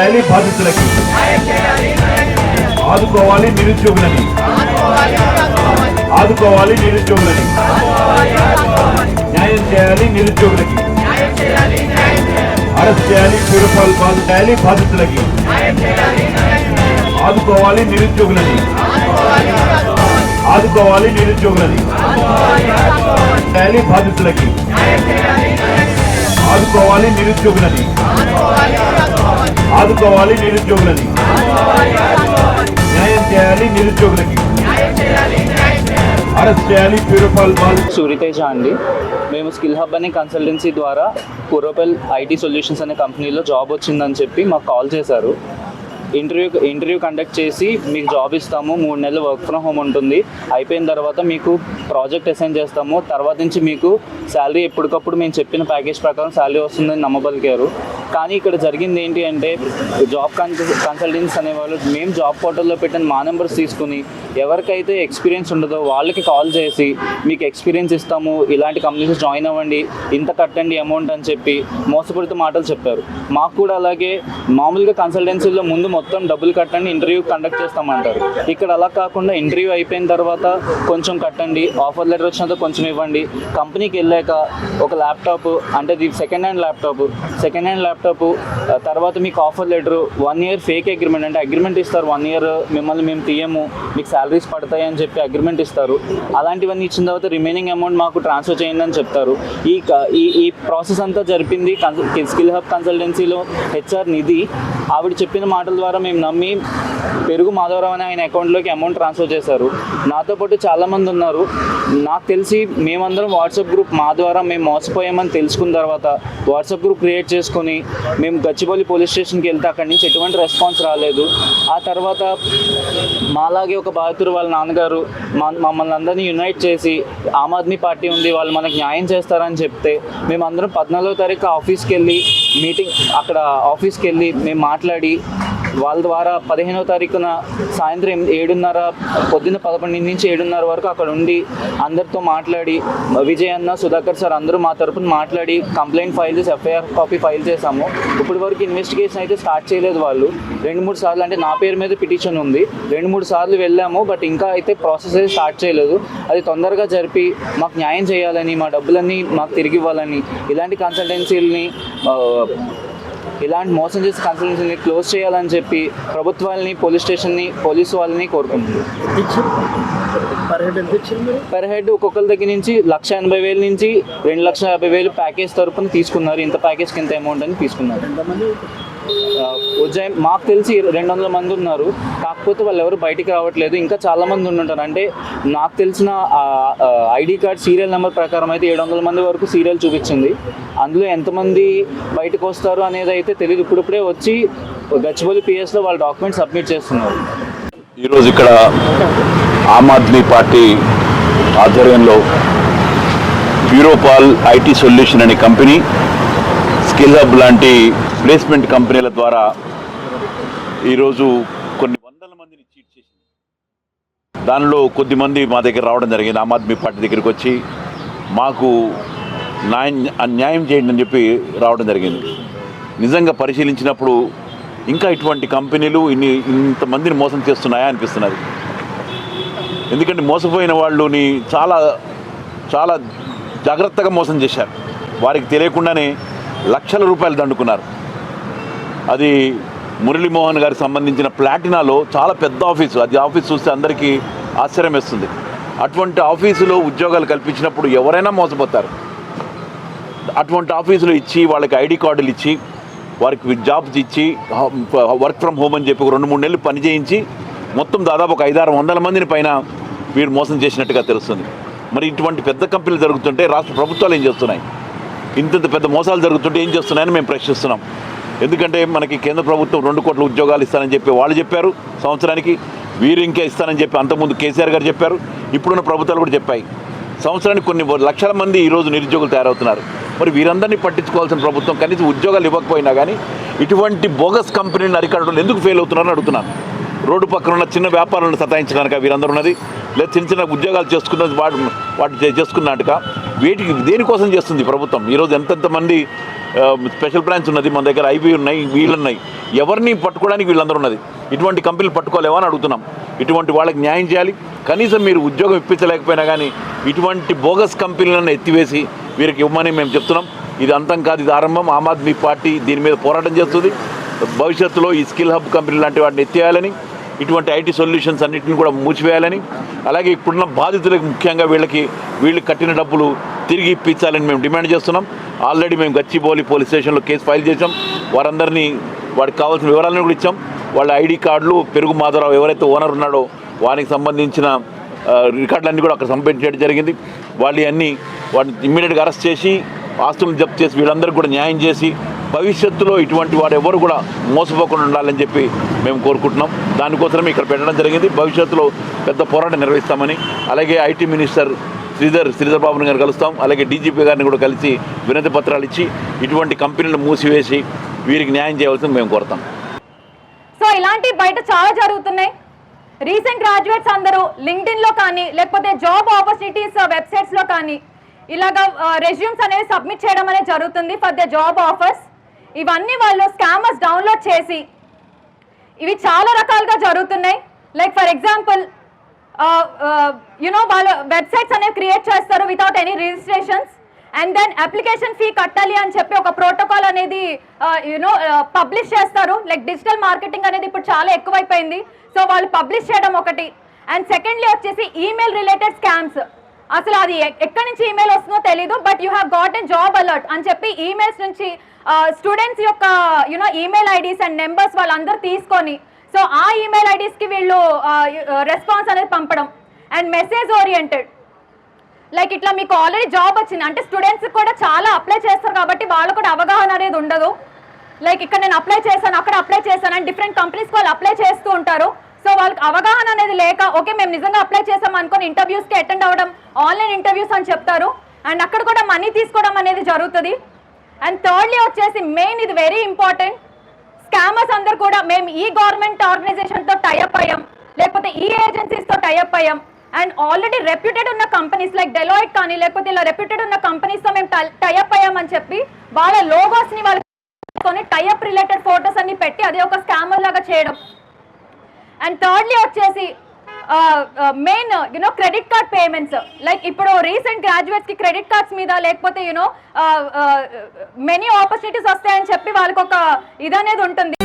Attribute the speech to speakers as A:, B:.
A: చేయాలి బాధితులకి ఆదుకోవాలి నిరుద్యోగులని ఆదుకోవాలి నిరుద్యోగులని న్యాయం చేయాలి నిరుద్యోగులకి అరెస్ట్ చేయాలి ప్యూరిఫాల్ బాధ చేయాలి బాధితులకి ఆదుకోవాలి నిరుద్యోగులని ఆదుకోవాలి నిరుద్యోగులని చేయాలి బాధితులకి ఆదుకోవాలి నిరుద్యోగులని ఆదుకోవాలి నిరుద్యోగులని న్యాయం చేయాలి నిరుద్యోగులకి. అరెస్ట్ చేయాలి ప్యూరిఫాల్ బాల్
B: సూరితేజ అండి. మేము స్కిల్ హబ్ అనే కన్సల్టెన్సీ ద్వారా పూర్వపల్ ఐటీ సొల్యూషన్స్ అనే కంపెనీలో జాబ్ వచ్చిందని చెప్పి మాకు కాల్ చేశారు. ఇంటర్వ్యూ ఇంటర్వ్యూ కండక్ట్ చేసి మీకు జాబ్ ఇస్తాము మూడు నెలలు వర్క్ ఫ్రమ్ హోమ్ ఉంటుంది. అయిపోయిన తర్వాత మీకు ప్రాజెక్ట్ అసైన్ చేస్తాము. తర్వాత నుంచి మీకు శాలరీ ఎప్పటికప్పుడు మేము చెప్పిన ప్యాకేజ్ ప్రకారం శాలరీ వస్తుందని నమ్మబలికారు కానీ ఇక్కడ జరిగింది ఏంటి అంటే జాబ్ కన్సల్టెన్స్ కన్సల్టెన్సీ అనేవాళ్ళు మేము జాబ్ పోర్టల్లో పెట్టిన మా నెంబర్స్ తీసుకుని ఎవరికైతే ఎక్స్పీరియన్స్ ఉండదో వాళ్ళకి కాల్ చేసి మీకు ఎక్స్పీరియన్స్ ఇస్తాము ఇలాంటి కంపెనీస్ జాయిన్ అవ్వండి ఇంత కట్టండి అమౌంట్ అని చెప్పి మోసపూరిత మాటలు చెప్పారు. మాకు కూడా అలాగే మామూలుగా కన్సల్టెన్సీలో ముందు మొత్తం డబ్బులు కట్టండి ఇంటర్వ్యూ కండక్ట్ చేస్తామంటారు. ఇక్కడ అలా కాకుండా ఇంటర్వ్యూ అయిపోయిన తర్వాత కొంచెం కట్టండి ఆఫర్ లెటర్ వచ్చినంత కొంచెం ఇవ్వండి. కంపెనీకి వెళ్ళాక ఒక ల్యాప్టాప్ అంటే ఇది second hand laptop second hand laptop తర్వాత మీకు offer letter one year fake agreement అంటే అగ్రిమెంట్ ఇస్తారు వన్ ఇయర్ మిమ్మల్ని మేము తీయము మీకు శాలరీస్ పడతాయి అని చెప్పి అగ్రిమెంట్ ఇస్తారు. అలాంటివన్నీ ఇచ్చిన తర్వాత రిమైనింగ్ అమౌంట్ మాకు ట్రాన్స్ఫర్ చేయండి అని చెప్తారు. ఈ క- ఈ ఈ ప్రాసెస్ అంతా జరిపింది స్కిల్ హబ్ కన్సల్టెన్సీలో హెచ్ఆర్ నిధి. ఆవిడ చెప్పిన మాటల ద్వారా మేము నమ్మి పెరుగు మాధవరావు అని ఆయన అకౌంట్లోకి అమౌంట్ ట్రాన్స్ఫర్ చేశారు. నాతో పాటు చాలామంది ఉన్నారు. నాకు తెలిసి మేమందరం వాట్సాప్ గ్రూప్ మా ద్వారా మేము మోసపోయామని తెలుసుకున్న తర్వాత వాట్సాప్ గ్రూప్ క్రియేట్ చేసుకొని మేము గచ్చిబౌలి పోలీస్ స్టేషన్కి వెళ్తే అక్కడి నుంచి ఎటువంటి రెస్పాన్స్ రాలేదు. ఆ తర్వాత మాలాగే ఒక బాధితుడు వాళ్ళ నాన్నగారు మా మమ్మల్ని అందరినీ యునైట్ చేసి ఆమ్ ఆద్మీ పార్టీ ఉంది వాళ్ళు మనకు న్యాయం చేస్తారని చెప్తే మేమందరం పద్నాలుగో తారీఖు ఆఫీస్కి వెళ్ళి మీటింగ్ అక్కడ ఆఫీస్కి వెళ్ళి మేము మాట్లాడి వాళ్ళ ద్వారా పదిహేనో తారీఖున సాయంత్రం ఏడున్నర పొద్దున్న పదకొండు నుంచి ఏడున్నర వరకు అక్కడ ఉండి అందరితో మాట్లాడి విజయ్ అన్న సుధాకర్ సార్ అందరూ మా తరపున మాట్లాడి కంప్లైంట్ ఫైల్ చేసి ఎఫ్ఐఆర్ కాపీ ఫైల్ చేసాము ఇప్పటి వరకు ఇన్వెస్టిగేషన్ అయితే స్టార్ట్ చేయలేదు వాళ్ళు. రెండు మూడు సార్లు అంటే నా పేరు మీద పిటిషన్ ఉంది. రెండు మూడు సార్లు వెళ్ళాము బట్ ఇంకా అయితే ప్రాసెస్ అయితే స్టార్ట్ చేయలేదు. అది తొందరగా జరిపి మాకు న్యాయం చేయాలని మా డబ్బులన్నీ మాకు తిరిగి ఇవ్వాలని ఇలాంటి కన్సల్టెన్సీలని ఇలాంటి మోసం చేసే కన్సల్టెన్సీని క్లోజ్ చేయాలని చెప్పి ప్రభుత్వాలని పోలీస్ స్టేషన్ని పోలీసు వాళ్ళని కోరుకుంటున్నాను
C: పర్ హెడ్ ఎంత ఇచ్చింది మీరు?
B: పర్ హెడ్ ఒక్కొక్కరి దగ్గర నుంచి లక్ష ఎనభై వేల నుంచి రెండు లక్షల యాభై వేలు ప్యాకేజ్ తరపున తీసుకున్నారు. ఇంత ప్యాకేజ్కి ఇంత అమౌంట్ అని తీసుకున్నారు. ఉజ్జయిన్ మాకు తెలిసి రెండు వందల మంది ఉన్నారు. కాకపోతే వాళ్ళు ఎవరు బయటికి రావట్లేదు. ఇంకా చాలా మంది ఉండుంటారు. అంటే నాకు తెలిసిన ఐడి కార్డ్ సీరియల్ నెంబర్ ప్రకారం అయితే ఏడు వందల మంది వరకు సీరియల్ చూపించింది. అందులో ఎంతమంది బయటకు వస్తారు అనేది అయితే తెలియదు ఇప్పుడిప్పుడే వచ్చి గచ్చిబౌలి పిఎస్లో వాళ్ళ డాక్యుమెంట్ సబ్మిట్ చేస్తున్నారు.
D: ఈరోజు ఇక్కడ ఆమ్ ఆద్మీ పార్టీ ఆధ్వర్యంలో బ్యూరోపాల్ ఐటీ సొల్యూషన్ అనే కంపెనీ స్కిల్ హబ్ లాంటి ప్లేస్మెంట్ కంపెనీల ద్వారా ఈరోజు కొన్ని వందల మందిని చీట్ చేసింది. దానిలో కొద్ది మంది మా దగ్గర రావడం జరిగింది. ఆమ్ ఆద్మీ పార్టీ దగ్గరికి వచ్చి మాకు న్యాయం న్యాయం చేయండి అని చెప్పి రావడం జరిగింది. నిజంగా పరిశీలించినప్పుడు ఇంకా ఇటువంటి కంపెనీలు ఇన్ని ఇంతమందిని మోసం చేస్తున్నాయా అనిపిస్తున్నది. ఎందుకంటే మోసపోయిన వాళ్ళుని చాలా చాలా జాగ్రత్తగా మోసం చేశారు. వారికి తెలియకుండానే లక్షల రూపాయలు దండుకున్నారు. అది మురళీమోహన్ గారికి సంబంధించిన ప్లాటినాలో చాలా పెద్ద ఆఫీసు. అది ఆఫీస్ చూస్తే అందరికీ ఆశ్చర్యం వేస్తుంది. అటువంటి ఆఫీసులో ఉద్యోగాలు కల్పించినప్పుడు ఎవరైనా మోసపోతారు. అటువంటి ఆఫీసులు ఇచ్చి వాళ్ళకి ఐడి కార్డులు ఇచ్చి వారికి జాబ్స్ ఇచ్చి వర్క్ ఫ్రమ్ హోమ్ అని చెప్పి రెండు మూడు నెలలు పని చేయించి మొత్తం దాదాపు ఒక ఐదారు వందల మందిని పైన వీరు మోసం చేసినట్టుగా తెలుస్తుంది. మరి ఇటువంటి పెద్ద కంపెనీలు జరుగుతుంటే రాష్ట్ర ప్రభుత్వాలు ఏం చేస్తున్నాయి? ఇంత పెద్ద మోసాలు జరుగుతుంటే ఏం చేస్తున్నాయని మేము ప్రశ్నిస్తున్నాం. ఎందుకంటే మనకి కేంద్ర ప్రభుత్వం రెండు కోట్ల ఉద్యోగాలు ఇస్తానని చెప్పి వాళ్ళు చెప్పారు సంవత్సరానికి వీరు ఇంకా ఇస్తానని చెప్పి అంతకుముందు కేసీఆర్ గారు చెప్పారు ఇప్పుడున్న ప్రభుత్వాలు కూడా చెప్పాయి. సంవత్సరానికి కొన్ని లక్షల మంది ఈరోజు నిరుద్యోగులు తయారవుతున్నారు. మరి వీరందరినీ పట్టించుకోవాల్సిన ప్రభుత్వం కనీసం ఉద్యోగాలు ఇవ్వకపోయినా కానీ ఇటువంటి బోగస్ కంపెనీని అరికట్టడంలో ఎందుకు ఫెయిల్ అవుతున్నారని అడుగుతున్నాను రోడ్డు పక్కన ఉన్న చిన్న వ్యాపారాలను సతాయించడానికి వీరందరూ ఉన్నది లేదా చిన్న చిన్న ఉద్యోగాలు చేసుకున్న వాటి వాటి చేసుకున్నట్టుగా వీటికి దేనికోసం చేస్తుంది ప్రభుత్వం? ఈరోజు ఎంతెంతమంది Um, స్పెషల్ బ్రాంచ్ ఉన్నది మన దగ్గర ఐబీ ఉన్నాయి వీళ్ళున్నాయి. ఎవరిని పట్టుకోవడానికి వీళ్ళందరూ ఉన్నది. ఇటువంటి కంపెనీలు పట్టుకోలేవా అని అడుగుతున్నాం. ఇటువంటి వాళ్ళకి న్యాయం చేయాలి. కనీసం మీరు ఉద్యోగం ఇప్పించలేకపోయినా కానీ ఇటువంటి బోగస్ కంపెనీలను ఎత్తివేసి వీరికి ఇవ్వమని మేము చెప్తున్నాం. ఇది అంతం కాదు ఇది ఆరంభం. ఆమ్ ఆద్మీ పార్టీ దీని మీద పోరాటం చేస్తుంది. భవిష్యత్తులో ఈ స్కిల్ హబ్ కంపెనీ లాంటి వాటిని ఎత్తేయాలని ఇటువంటి ఐటీ సొల్యూషన్స్ అన్నింటిని కూడా మూసివేయాలని అలాగే ఇప్పుడున్న బాధితులకు ముఖ్యంగా వీళ్ళకి వీళ్ళు కట్టిన డబ్బులు తిరిగి ఇప్పించాలని మేము డిమాండ్ చేస్తున్నాం. ఆల్రెడీ మేము గచ్చిబౌలి పోలీస్ స్టేషన్లో కేసు ఫైల్ చేసాం వారందరినీ వాడికి కావాల్సిన వివరాలను కూడా ఇచ్చాం. వాళ్ళ ఐడి కార్డులు పెరుగు మాధవరావు ఎవరైతే ఓనర్ ఉన్నాడో వానికి సంబంధించిన రికార్డులన్నీ కూడా అక్కడ సంపించడం చేయడం జరిగింది. వాళ్ళు అన్నీ వాటిని ఇమ్మీడియట్గా అరెస్ట్ చేసి ఆస్తులను జప్తు చేసి వీళ్ళందరికీ కూడా న్యాయం చేసి భవిష్యత్తులో ఇటువంటి వాడు ఎవరు కూడా మోసపోకుండా ఉండాలని చెప్పి మేము కోరుకుంటున్నాం. దానికోసమే ఇక్కడ పెట్టడం జరిగింది. భవిష్యత్తులో పెద్ద పోరాటం నిర్వహిస్తామని అలాగే ఐటీ మినిస్టర్ శ్రీధర్ శ్రీధర్ బాబుని గారు కలుస్తాం. అలాగే డీజీపీ గారిని కూడా కలిసి వినతి పత్రాలు ఇచ్చి ఇటువంటి కంపెనీలు మూసివేసి వీరికి న్యాయం చేయవలసింది మేము కోరుతాం.
E: సో ఇలాంటి బయట చాలా జరుగుతున్నాయి. రీసెంట్ గ్రాడ్యుయేట్స్ అందరూ లింక్డ్ఇన్లో కానీ లేకపోతే జాబ్ ఆపర్చునిటీస్ వెబ్సైట్స్లో కానీ ఇలాగా రెజ్యూమ్స్ అనేవి సబ్మిట్ చేయడం అనేది జరుగుతుంది ఫర్ ద జాబ్ ఆఫర్స్. ఇవన్నీ వాళ్ళు స్కామర్స్ డౌన్లోడ్ చేసి ఇవి చాలా రకాలుగా జరుగుతున్నాయి. Like for example you know వాళ్ళు వెబ్సైట్స్ అనేవి క్రియేట్ చేస్తారు without any registrations and then application fee కట్టాలి అని చెప్పి ఒక ప్రోటోకాల్ అనేది uh, యునో పబ్లిష్ uh, చేస్తారు. లైక్ డిజిటల్ మార్కెటింగ్ అనేది ఇప్పుడు చాలా ఎక్కువైపోయింది. సో వాళ్ళు పబ్లిష్ చేయడం ఒకటి. అండ్ సెకండ్లీ వచ్చేసి ఈమెయిల్ రిలేటెడ్ స్కామ్స్ అసలు అది ఎక్కడి నుంచి ఈమెయిల్ వస్తుందో తెలీదు but you have got an job alert అని చెప్పి ఈమెయిల్స్ నుంచి స్టూడెంట్స్ యొక్క you know email IDs and numbers వాళ్ళందరూ తీసుకొని సో ఆ ఈమెయిల్ ఐడీస్కి వీళ్ళు రెస్పాన్స్ అనేది పంపడం. అండ్ మెసేజ్ ఓరియంటెడ్ లైక్ ఇట్లా మీకు ఆల్రెడీ జాబ్ వచ్చింది. అంటే స్టూడెంట్స్ కూడా చాలా అప్లై చేస్తారు కాబట్టి వాళ్ళు కూడా అవగాహన అనేది ఉండదు. లైక్ ఇక్కడ నేను అప్లై చేశాను అక్కడ అప్లై చేశాను అని డిఫరెంట్ కంపెనీస్ వాళ్ళు అప్లై చేస్తూ ఉంటారు. సో వాళ్ళకి అవగాహన అనేది లేక ఓకే మేము నిజంగా అప్లై చేసాం అనుకుని ఇంటర్వ్యూస్కి అటెండ్ అవ్వడం ఆన్లైన్ ఇంటర్వ్యూస్ అని చెప్తారు. అండ్ అక్కడ కూడా మనీ తీసుకోవడం అనేది జరుగుతుంది. అండ్ థర్డ్లీ వచ్చేసి మెయిన్ ఇది వెరీ ఇంపార్టెంట్ స్కామర్స్ అందరు కూడా మేము ఈ గవర్నమెంట్ ఆర్గనైజేషన్తో టైఅప్ అయ్యాం. లేకపోతే ఈ ఏజెన్సీస్తో టైఅప్ అయ్యాం. అండ్ ఆల్రెడీ రెప్యూటెడ్ ఉన్న కంపెనీస్ లైక్ డెలాయిట్ కానీ లేకపోతే ఇలా రెప్యూటెడ్ ఉన్న కంపెనీస్తో మేము టైఅప్ అయ్యామని చెప్పి వాళ్ళ లోగోస్ని వాళ్ళు టైఅప్ రిలేటెడ్ ఫోటోస్ అన్ని పెట్టి అది ఒక స్కామర్ లాగా చేయడం. అండ్ థర్డ్లీ వచ్చేసి main you know credit card payments like ఇప్పుడు రీసెంట్ గ్రాడ్యుయేట్స్కి క్రెడిట్ కార్డ్స్ మీద లేకపోతే యూనో మెనీ ఆపర్చునిటీస్ వస్తాయని చెప్పి వాళ్ళకి ఒక ఇది అనేది ఉంటుంది.